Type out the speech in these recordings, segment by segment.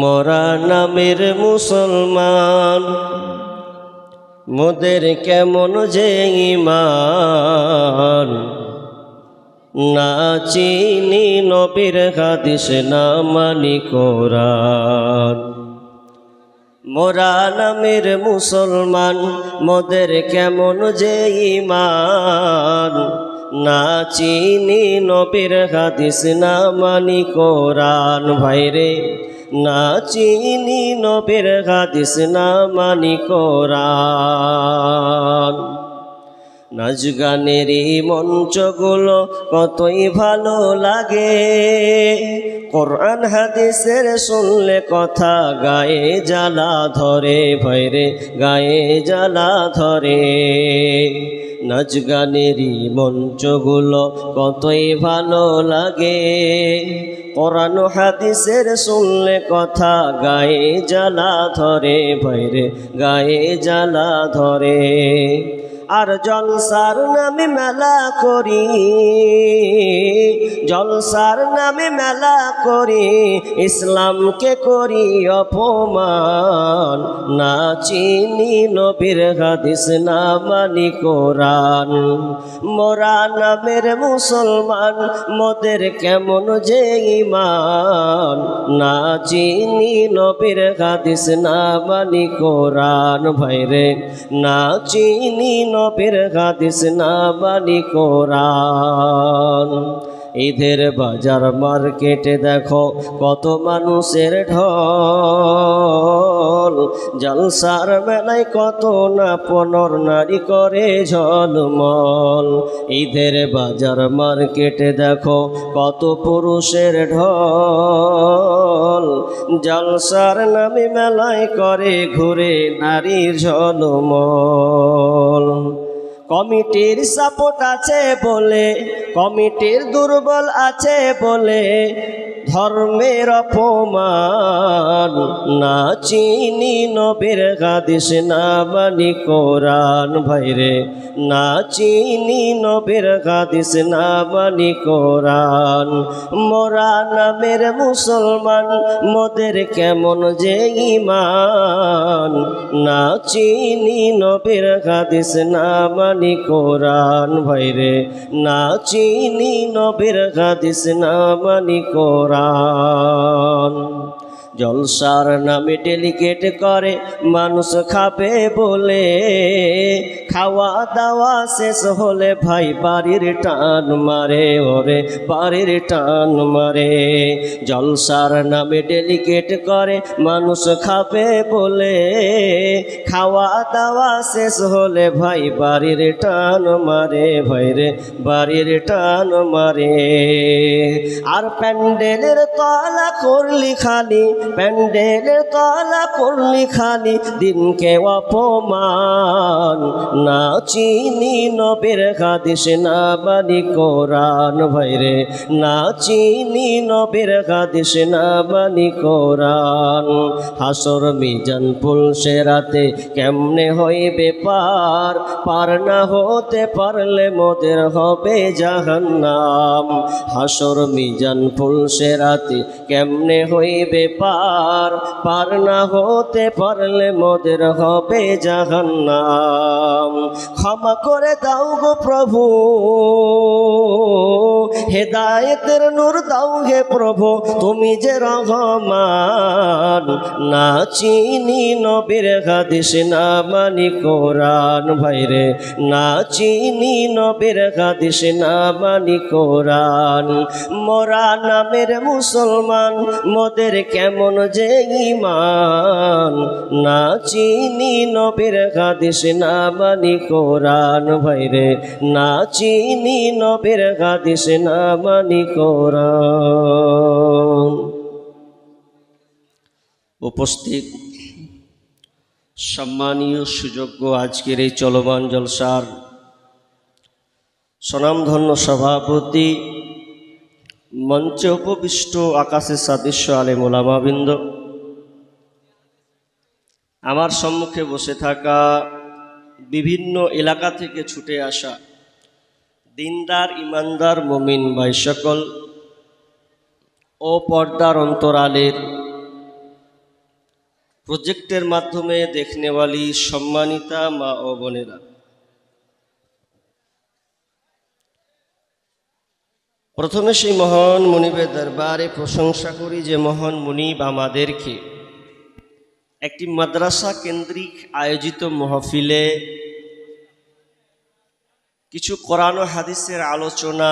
মোরা নামের মুসলমান, মোদের কেমন যে ইমান না চিনি নবীর হাদিস, না মানি কোরআন। মোরা নামের মুসলমান, মোদের কেমন যে ইমান না চিনি নবীর হাদিস, না মানি কোরআন। ভাইরে না চিনি নবীর হাদিস, না মানি কোরআন। নাচ গানের মঞ্চগুলো কতই ভালো লাগে। কোরআন হাদিসের শুনলে কথা গায়ে জ্বালা ধরে ভয়রে গায়ে জ্বালা ধরে। নাচ গানেরই মঞ্চগুলো কতই ভালো লাগে। কোরআন হাদিসের শুনলে কথা গায়ে জ্বালা ধরে, ভয়রে গায়ে জ্বালা ধরে। আর জলসার নামে মেলা করি, জলসার নামে মেলা করি, ইসলামকে করি অপমান। না চিনি নবীর হাদিস, না মানি কোরআন। মোরা নামের মুসলমান, মোদের কেমন যে ইমান না চিনি নবীর হাদিস, না মানি কোরআন। ভাইরে, না চিনি নবীর হাদিস, না মানি কোরআন। ঈদের বাজার মার্কেটে দেখো কত মানুষের ঢল জলসার মেলায় কত না পনর নারী করে ঝলমল। ঈদের বাজার মার্কেটে দেখো, কত পুরুষের ঢল। জলসার নামে মেলায় করে ঘুরে নারীর ঝলমল। কমিটির সাপোর্ট আছে বলে, কমিটির দুর্বল আছে বলে ধর্মের অপমান। না চিনি নবীর হাদিস, না মানি কোরআন। ভাইরে না চিনি নবীর হাদিস, না মানি কোরআন। মোরা নামের মুসলমান, মোদের কেমন যে ইমান না চিনি নবীর হাদিস, না মানি কোরআন ভাইরে না চিনি নবের হাদিস না মানি কোরআন। জলসার নামে ডেলিগেট করে, মানুষ খাবে বলে। খাওয়া দাওয়া শেষ হলে ভাই বাড়ির টান মারে, ওরে বাড়ির টান মারে। জলসার নামে ডেলিগেট করে, মানুষ খাবে বলে। খাওয়া দাওয়া শেষ হলে ভাই বাড়ির টান মারে ভাইরে বাড়ির টান মারে। আর প্যান্ডেলের তলা করলি খালি প্যান্ডেলের তলা করলি খালি, দিনকে অপমান। না চিনি নবের হাদিস, না বানি কোরআন। ভাইরে, না চিনি নবের হাদিস, না বানি কোরআন। হাসর মিজান পুলসে রাতে কেমনে হইবে পার পার না হতে পারলে মোদের হবে জাহান্নাম। হাসর মিজান ফুলসে রাতে কেমনে হইবে পার পার না হতে পারলে মোদের হবে জাহান্নাম। ক্ষমা করে দাও গো প্রভু, হেদায়েতের নূর দাও হে প্রভু, তুমি যে রহমান, না চিনি নবীর হাদিস, না মানি কোরআন, ভাইরে, না চিনি নবীর হাদিস, না মানি কোরআন। মোরা নামের মুসলমান, মোদের কেমন যে ইমান না চিনি নবীর হাদিস, না মানি কোরআন। ভাইরে, না চিনি নবীর হাদিস, না মানি কোরআন। উপস্থিত সম্মানীয়, সুযোগ্য আজকের এই চলমান জলসার স্বনামধন্য সভাপতি মঞ্চে উপবিষ্ট আকাশের সাদৃশ্য আলে মোলামাবৃন্দ আমার সম্মুখে বসে থাকা বিভিন্ন এলাকা থেকে ছুটে আসা দিনদার, ইমানদার, মমিন ভাই সকল ও পর্দার অন্তরালের প্রজেক্টের মাধ্যমে দেখনেওয়ালি সম্মানিতা মা ও বোনেরা। প্রথমে সেই মহান মনিবের দরবারে প্রশংসা করি যে মহান মনিব আমাদেরকে একটি মাদ্রাসা কেন্দ্রিক আয়োজিত মহফিলে কিছু কোরআন হাদিসের আলোচনা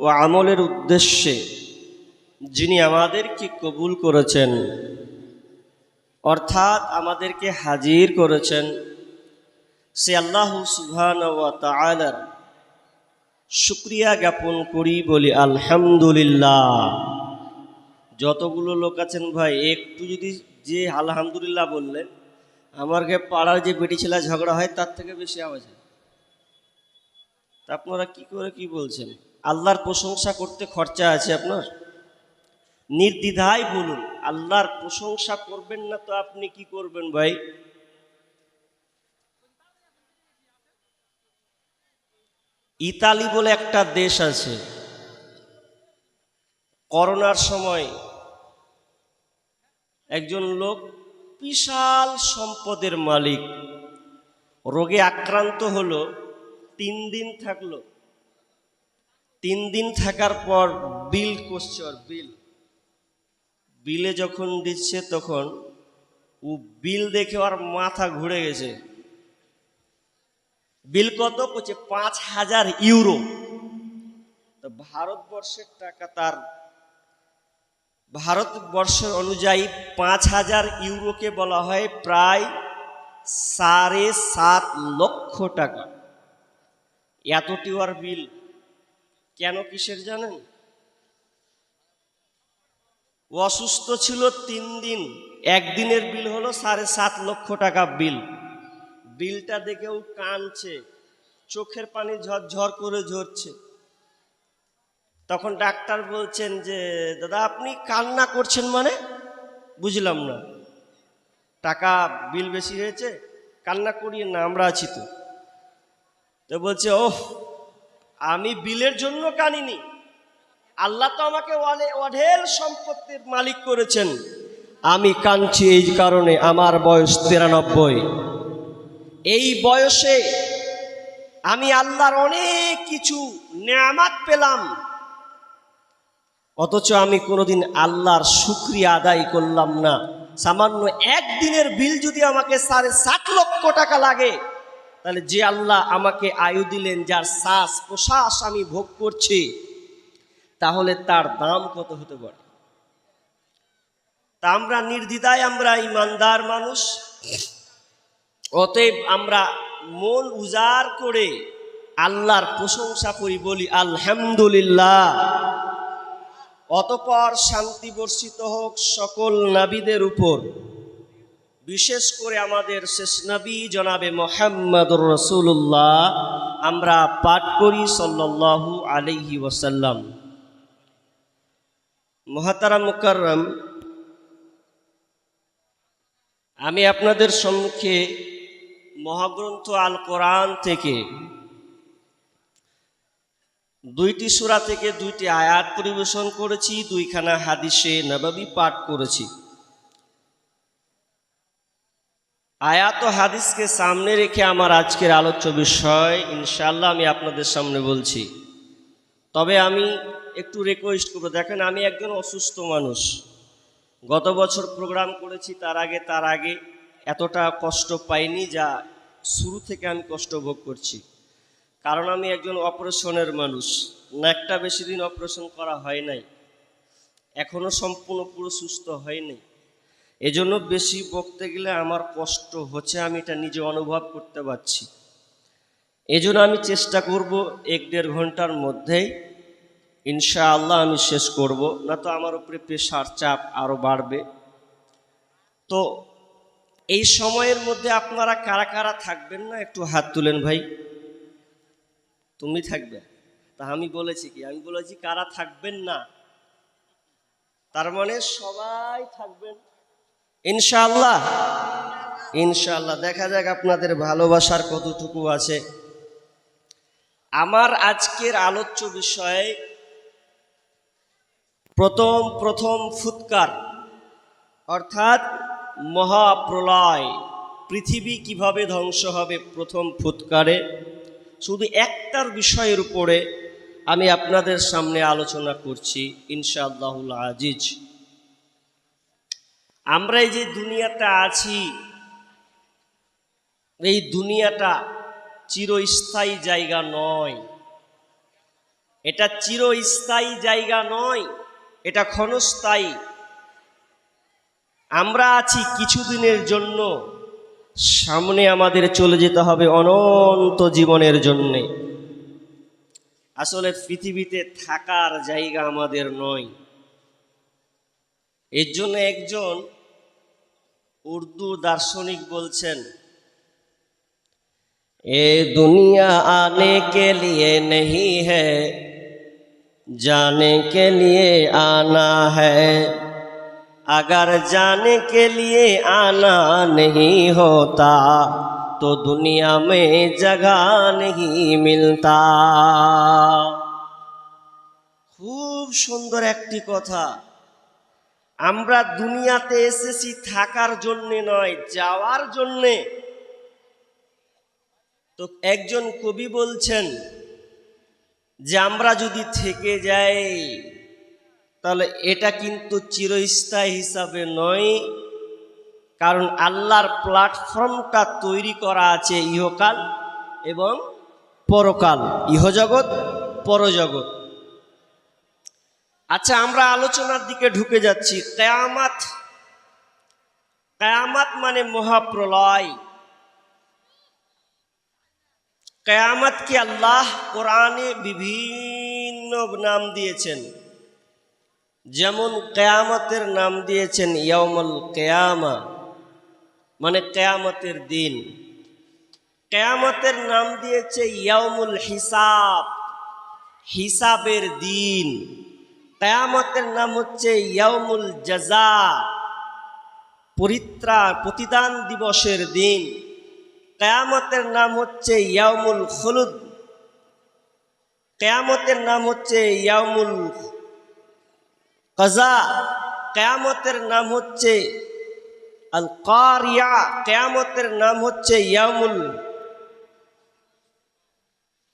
ও আমলের উদ্দেশ্যে যিনি আমাদেরকে কবুল করেছেন, অর্থাৎ আমাদেরকে হাজির করেছেন, সে আল্লাহ সুবহান ওয়া তাআলার শুক্রিয়া জ্ঞাপন করি বলি, আলহামদুলিল্লাহ। যতগুলো লোক আছেন ভাই, একটু যদি যে আলহামদুলিল্লাহ বললেন আমার গে পাড়ার যে বেটি ছেলে ঝগড়া হয়, তার থেকে বেশি আওয়াজ হয়। তা আপনারা কি করে কি বলছেন? আল্লাহর প্রশংসা করতে খরচা আছে আপনার? নির্দ্বিধায় বলুন, আল্লাহর প্রশংসা করবেন না তো আপনি কি করবেন ভাই? ইতালি বলে একটা দেশ আছে। করোনার সময় একজন লোক বিশাল সম্পদের মালিক, রোগে আক্রান্ত হলো, তিন দিন থাকল। তিন দিন থাকার পর বিল করছে ওর বিল। বিলে যখন দিচ্ছে তখন ও বিল দেখে ওর মাথা ঘুরে গেছে। বিল কত? করছে পাঁচ হাজার ইউরো। তো ভারতবর্ষের টাকা তার, ভারতবর্ষের অনুযায়ী পাঁচ হাজার ইউরোকে বলা হয় প্রায় সাড়ে সাত লক্ষ টাকা। এতটি ওর বিল কেন কিসের জানেন? অসুস্থ ছিল তিন দিন, একদিনের বিল হলো সাড়ে সাত লক্ষ টাকা বিল। বিলটা দেখেও কানছে চোখের পানি ঝরঝর করে ঝরছে। তখন ডাক্তার বলছেন যে, দাদা, আপনি কান্না করছেন মানে? বুঝলাম না। টাকা, বিল বেশি হয়েছে, কান্না করিয়ে না, আমরা আছি তো। তো বলছে, ওহ, আমি বিলের জন্য কানিনি আল্লাহ তো আমাকে অঢেল সম্পত্তির মালিক করেছেন। আমি কাঁদছি এই কারণে, আমার বয়স তিরানব্বই। এই বয়সে আমি আল্লাহর অনেক কিছু নেয়ামাত পেলাম। অথচ আমি কোনোদিন আল্লাহর শুক্রিয়া আদায় করলাম না। সামান্য একদিনের বিল যদি আমাকে সাড়ে সাত লক্ষ টাকা লাগে, তাহলে যে আল্লাহ আমাকে আয়ু দিলেন, যার শ্বাস প্রশ্বাস আমি ভোগ করছি, তাহলে তার দাম কত হতে পারে? তা আমরা নির্দ্বিধায় আমরা ইমানদার মানুষ। অতএব আমরা মন উজাড় করে আল্লাহর প্রশংসা করি, বলি আলহামদুলিল্লাহ। অতপর শান্তি বর্ষিত হোক সকল নাবিদের উপর। বিশেষ করে আমাদের শেষ নবী জনাবে মোহাম্মদ রসুল্লাহ আমরা পাঠ করি সাল্লাল্লাহু আলাইহি ওয়াসাল্লাম। মহাতারা মুকাররম, আমি আপনাদের সম্মুখে মহাগ্রন্থ আল কোরআন থেকে দুইটি সূরা থেকে দুইটি আয়াত পরিবেশন করেছি, দুইখানা হাদিসে নবাবী পাঠ করেছি। আয়াত ও হাদিসকে সামনে রেখে আমার আজকের আলোচ্য বিষয় ইনশাল্লাহ আমি আপনাদের সামনে বলছি। তবে আমি একটু রিকোয়েস্ট করব, দেখেন আমি একজন অসুস্থ মানুষ। গত বছর প্রোগ্রাম করেছি, তার আগে তার আগে এতটা কষ্ট পাইনি যা শুরু থেকে আমি কষ্ট ভোগ করছি। কারণ আমি একজন অপারেশনের মানুষ। না একটা বেশি দিন অপারেশন করা হয় নাই। এখনও সম্পূর্ণ পুরো সুস্থ হয়নি এজন্য বেশি বকতে গেলে আমার কষ্ট হচ্ছে, আমি এটা নিজে অনুভব করতে পারছি। এজন্য আমি চেষ্টা করব এক দেড় ঘণ্টার মধ্যেই ইনশাআল্লাহ আমি শেষ করব, না তো আমার উপরে প্রেশার চাপ আরও বাড়বে। তো এই সময়ের মধ্যে আপনারা কারা কারা থাকবেন না? একটু হাত তুলেন ভাই। তুমি থাকবে। তা আমি বলেছি কি? আমি বলেছি কারা থাকবেন না? তার মানে সবাই থাকবেন। ইনশাআল্লাহ। ইনশাআল্লাহ। দেখা যাক আপনাদের ভালোবাসার কতটুকু আছে। আমার আজকের আলোচ্য বিষয়ে প্রথম প্রথম ফুৎকার। অর্থাৎ মহাপ্রলয়, পৃথিবী কীভাবে ধ্বংস হবে প্রথম ফুৎকারে? শুধু একটার বিষয়ের উপরে আমি আপনাদের সামনে আলোচনা করছি, ইনশাআল্লাহুল আজিজ। আমরা এই যে দুনিয়াতে আছি, এই দুনিয়াটা চিরস্থায়ী জায়গা নয়। এটা চিরস্থায়ী জায়গা নয়, এটা ক্ষণস্থায়ী। আমরা আছি কিছুদিনের জন্য। সামনে আমাদের চলে যেতে হবে অনন্ত জীবনের জন্যে। আসলে পৃথিবীতে থাকার জায়গা আমাদের নয়। এর জন্য একজন উর্দু দার্শনিক বলছেন, এ দুনিয়া আনে কে লিয়ে নেই হ্যাঁ জানে কে লিয়ে আনা হ্যাঁ अगर जाने के लिए आना नहीं होता तो दुनिया में जगह नहीं मिलता খুব সুন্দর একটি কথা আমরা দুনিয়াতে এসেছি থাকার জন্যে নয় যাওয়ার জন্যে তো একজন কবি বলছেন যে আমরা যদি থেকে যাই তাহলে এটা কিন্তু চিরস্থায়ী হিসাবে নয়, কারণ আল্লাহর প্ল্যাটফর্মটা তৈরি করা আছে ইহকাল এবং পরকাল। ইহজগৎ, পরজগৎ। আচ্ছা আমরা আলোচনার দিকে ঢুকে যাচ্ছি। কেয়ামাত কেয়ামাত মানে মহাপ্রলয়। কেয়ামতকে আল্লাহ কোরআনে বিভিন্ন নাম দিয়েছেন? যেমন কেয়ামতের নাম দিয়েছেন ইয়ামল কেয়ামা মানে কেয়ামতের দিন। কেয়ামতের নাম দিয়েছে ইয়ামুল হিসাব, হিসাবের দিন। কেয়ামতের নাম হচ্ছে ইয়ামুল জাজা, পরিত্রা, প্রতিদান দিবসের দিন। কেয়ামতের নাম হচ্ছে ইয়ামুল খুলুদ। কেয়ামতের নাম হচ্ছে ইয়ামুল কাজা, কেয়ামতের নাম হচ্ছে আল কারিয়া কেয়ামতের নাম হচ্ছে ইয়ামুল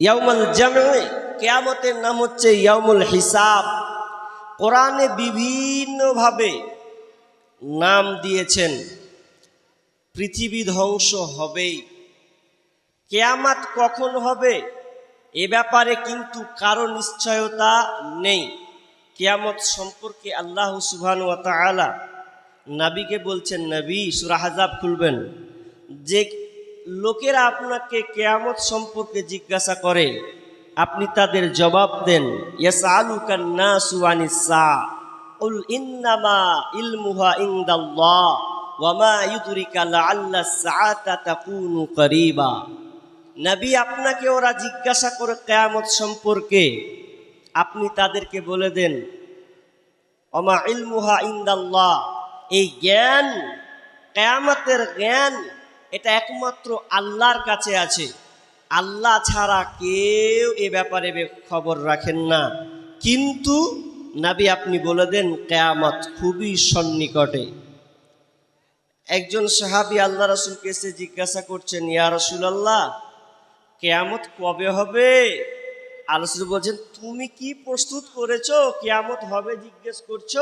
ইয়ামুল জামে কেয়ামতের নাম হচ্ছে ইয়ামুল হিসাব। কোরআনে বিভিন্নভাবে নাম দিয়েছেন, পৃথিবী ধ্বংস হবেই, কেয়ামাত কখন হবে, এ ব্যাপারে কিন্তু কারও নিশ্চয়তা নেই। কেয়ামত সম্পর্কে আল্লাহ সুবহান ওয়া তাআলা নাবিকে বলছেন, নবী, সূরা হাজাব খুলবেন। যে লোকেরা আপনাকে কেয়ামত সম্পর্কে জিজ্ঞাসা করে, আপনি তাদের জবাব দেন ইয়াসআলুকান নাসু আনিস সা উল করিবা। নবী আপনাকে ওরা জিজ্ঞাসা করে কেয়ামত সম্পর্কে। আপনি তাদেরকে বলে দেন, অমা ইলমুহা ইন্দাল্লাহ। এই জ্ঞান, কেয়ামতের জ্ঞান, এটা একমাত্র আল্লাহর কাছে আছে। আল্লাহ ছাড়া কেউ এ ব্যাপারে খবর রাখেন না। কিন্তু নাবি আপনি বলে দেন, কেয়ামত খুবই সন্নিকটে। একজন সাহাবি আল্লাহ রসুলকে এসে জিজ্ঞাসা করছেন, ইয়া রসুল আল্লাহ কেয়ামত কবে হবে? আলোচনা বলছেন, তুমি কি প্রস্তুত করেছ? কেয়ামত হবে জিজ্ঞেস করছ?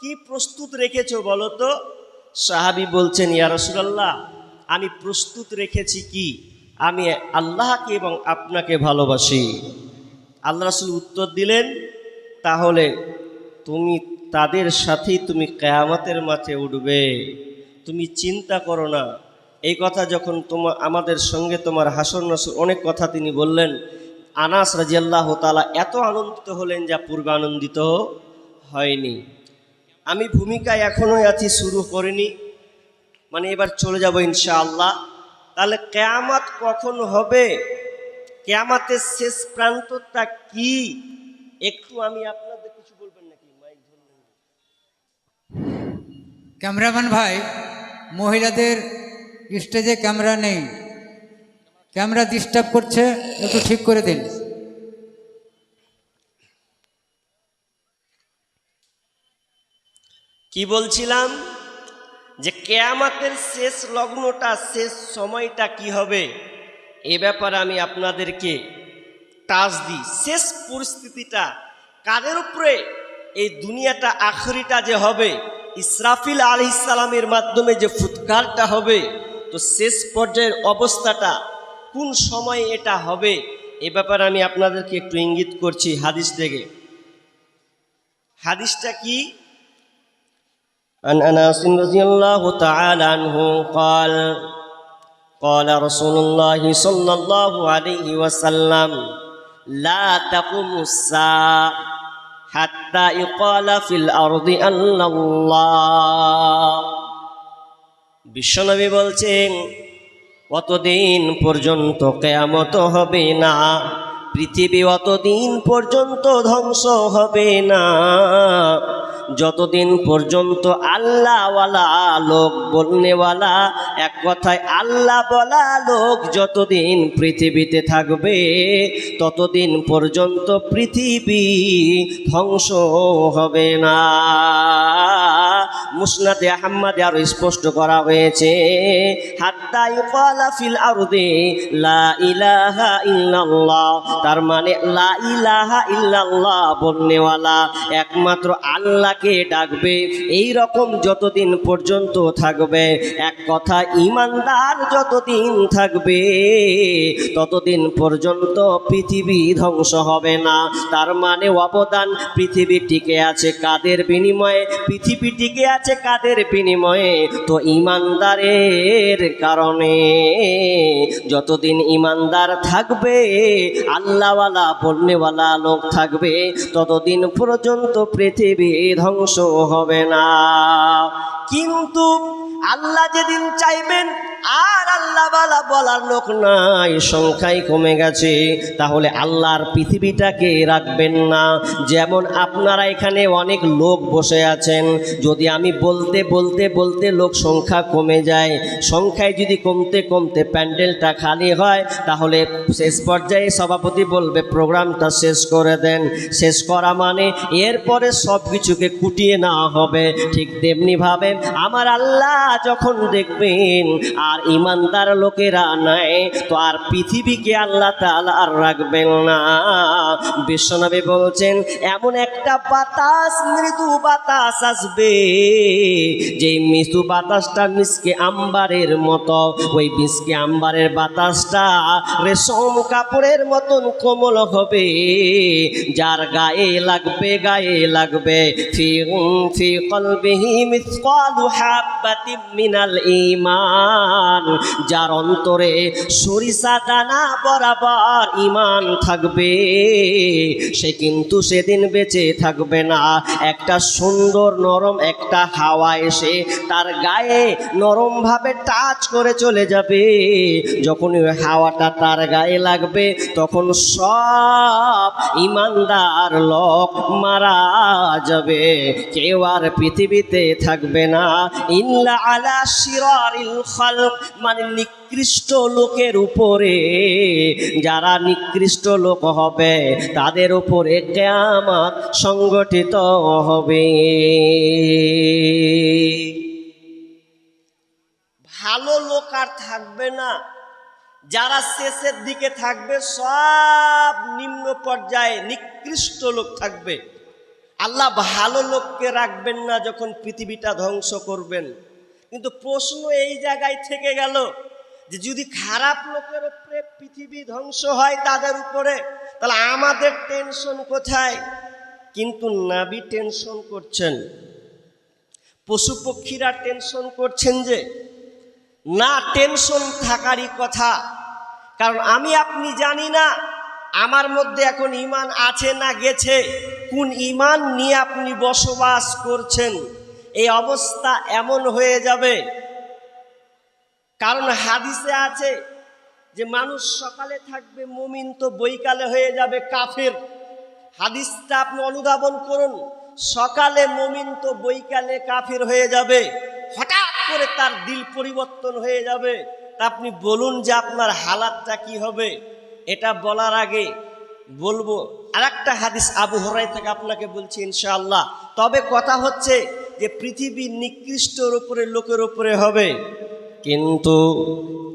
কি প্রস্তুত রেখেছো বলো তো? সাহাবি বলছেন, ইয়া রসুলাল্লাহ, আমি প্রস্তুত রেখেছি কি? আমি আল্লাহকে এবং আপনাকে ভালোবাসি। আল্লাহ রসুল উত্তর দিলেন, তাহলে তুমি, তাদের সাথেই তুমি কেয়ামতের মাঠে উঠবে। তুমি চিন্তা করো না। এই কথা যখন তোমার আমাদের সঙ্গে তোমার হাসন নাসর অনেক কথা তিনি বললেন আনাস রাজিয়াল্লাহ তালা এত আনন্দিত হলেন যা পূর্বে আনন্দিত হয়নি। আমি ভূমিকায় এখনও আছি, শুরু করিনি। মানে এবার চলে যাব ইনশাআল্লাহ। তাহলে কেয়ামাত কখন হবে? কেয়ামাতের শেষ প্রান্তটা কি? একটু আমি আপনাদের কিছু বলবেন নাকি? ক্যামেরাম্যান ভাই, মহিলাদের স্টেজে ক্যামেরা নেই। ক্যামেরা ডিস্টার্ব করছে, একটু ঠিক করে দিন। কি বলছিলাম? যে কেয়ামাতের শেষ লগ্নটা, শেষ সময়টা কি হবে? এ ব্যাপারে আমি আপনাদেরকে টাচ দিই। শেষ পরিস্থিতিটা কাদের উপরে? এই দুনিয়াটা, আখরিটা যে হবে, ইসরাফিল আলি মাধ্যমে যে ফুৎকারটা হবে, তো শেষ পর্যায়ের অবস্থাটা কোন সময় এটা হবে এ ব্যাপারে আমি আপনাদেরকে একটু ইঙ্গিত করছি হাদিস থেকে হাদিসটা কি عن انس رضي الله تعالى عنه قال قال رسول الله صلى الله عليه وسلم لا تقوم الساعه حتى يقال في الارض ان الله বিশ্বনবী বলছেন অতদিন পর্যন্ত কেয়ামত হবে না। পৃথিবী অতদিন পর্যন্ত ধ্বংস হবে না। যতদিন পর্যন্ত আল্লাহওয়ালা লোক বলনেওয়ালা, এক কথায় আল্লাহ বলা লোক যতদিন পৃথিবীতে থাকবে, ততদিন পর্যন্ত পৃথিবী ধ্বংস হবে না। মুসনাদে আহম্মদে আরও স্পষ্ট করা হয়েছে। হাত্তা ইউকালা ফিল লা ইলাহা ইল্লাল্লাহ। তার মানে লা ইলাহা ইল্লাল্লাহ বলনেওয়ালা একমাত্র আল্লাহকে ডাকবে। এই রকম যতদিন পর্যন্ত থাকবে, এক কথা ইমানদার যতদিন থাকবে, ততদিন পর্যন্ত পৃথিবী ধ্বংস হবে না। তার মানে অবদান পৃথিবী টিকে আছে। কাদের বিনিময়ে? পৃথিবী টিকে আছে কাদের বিনিময়ে? তো ইমানদারের কারণে। যতদিন ইমানদার থাকবে, আল্লাহওয়ালা বন্যেওয়ালা লোক থাকবে, ততদিন পর্যন্ত পৃথিবী ধ্বংস হবে না। কিন্তু আল্লাহ যেদিন চাইবেন, আর আল্লাহ বালা বলার লোক নাই, সংখ্যাই কমে গেছে। তাহলে আল্লাহর পৃথিবীটাকে রাখবেন না। যেমন আপনারা এখানে অনেক লোক বসে আছেন, যদি আমি বলতে বলতে বলতে লোক সংখ্যা কমে যায়, সংখ্যায় যদি কমতে কমতে প্যান্ডেলটা খালি হয়, তাহলে শেষ পর্যায়ে সভাপতি বলবে, প্রোগ্রামটা শেষ করে দেন। শেষ করা মানে এরপরে সব কিছুকে কুটিয়ে নেওয়া হবে। ঠিক তেমনিভাবে আমার আল্লাহ যখন দেখবেন আর ইমানদার লোকেরা নাই, তো আর পৃথিবীকে আল্লাহ তাআলা আর রাখবেন না। বিশ্বনবী বলছেন, এমন একটা বাতাস, মৃদু বাতাস আসবে যে মৃদু বাতাসটা মিসকে আম্বারের মতো, ওই মিসকে আম্বারের বাতাসটা রেশম কাপড়ের মতন কোমল হবে, যার গায়ে লাগবে গায়ে লাগবে। ফি ফি কলবিহি মিসকালু হাব্বাতিম মিনাল ঈমান। যার অন্তরে সরিষা দানা বরাবর ঈমান থাকবে, সে কিন্তু সেদিন বেঁচে থাকবে না। একটা সুন্দর নরম, একটা হাওয়া এসে তার গায়ে নরমভাবে টাচ করে চলে যাবে। যখন ওই হাওয়াটা তার গায়ে লাগবে, তখন সব ইমানদার লোক মারা যাবে। কেউ আর পৃথিবীতে থাকবে না। ইল্লা আলা শিরারিল খালক মানে নিকৃষ্ট লোকের উপরে। যারা নিকৃষ্ট লোক হবে, তাদের উপরে কেয়ামত সংগঠিত হবে। ভালো লোক আর থাকবে না। যারা শেষের দিকে থাকবে, সব নিম্ন পর্যায়ে নিকৃষ্ট লোক থাকবে। আল্লাহ ভালো লোককে রাখবেন না যখন পৃথিবীটা ধ্বংস করবেন। কিন্তু প্রশ্ন এই জায়গায় থেকে গেল যে যদি খারাপ লোকের উপরে পৃথিবী ধ্বংস হয় তাদের উপরে, তাহলে আমাদের টেনশন কোথায়? কিন্তু নাবি টেনশন করছেন। পশু পক্ষীরা টেনশন করছেন যে, না, টেনশন থাকারই কথা। কারণ আমি আপনি জানি না আমার মধ্যে এখন ইমান আছে না গেছে। কোন ইমান নিয়ে আপনি বসবাস করছেন? এই অবস্থা এমন হয়ে যাবে। কারণ হাদিসে আছে যে মানুষ সকালে থাকবে, মুমিন তো বৈকালে হয়ে যাবে কাফের। হাদিসটা আপনি অনুধাবন করুন, সকালে মুমিন তো বৈকালে কাফের হয়ে যাবে। হঠাৎ করে তার দিল পরিবর্তন হয়ে যাবে। তা আপনি বলুন যে আপনার হালাতটা কি হবে? এটা বলার আগে বলব আর একটা হাদিস আবু হরাই থেকে আপনাকে বলছি ইনশাআল্লাহ। তবে কথা হচ্ছে যে পৃথিবী নিকৃষ্টর উপরে লোকের উপরে হবে। কিন্তু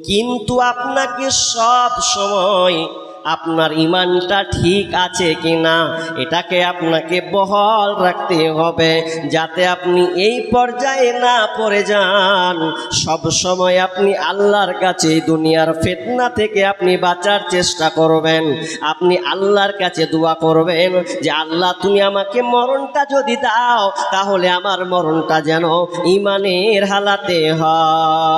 কিন্তু আপনাকে সব সময় আপনার ইমানটা ঠিক আছে কি না এটাকে আপনাকে বহাল রাখতে হবে, যাতে আপনি এই পর্যায়ে না পড়ে যান। সব সময় আপনি আল্লাহর কাছে দুনিয়ার ফেতনা থেকে আপনি বাঁচার চেষ্টা করবেন। আপনি আল্লাহর কাছে দোয়া করবেন যে, আল্লাহ, তুমি আমাকে মরণটা যদি দাও, তাহলে আমার মরণটা যেন ইমানের হালাতে হয়।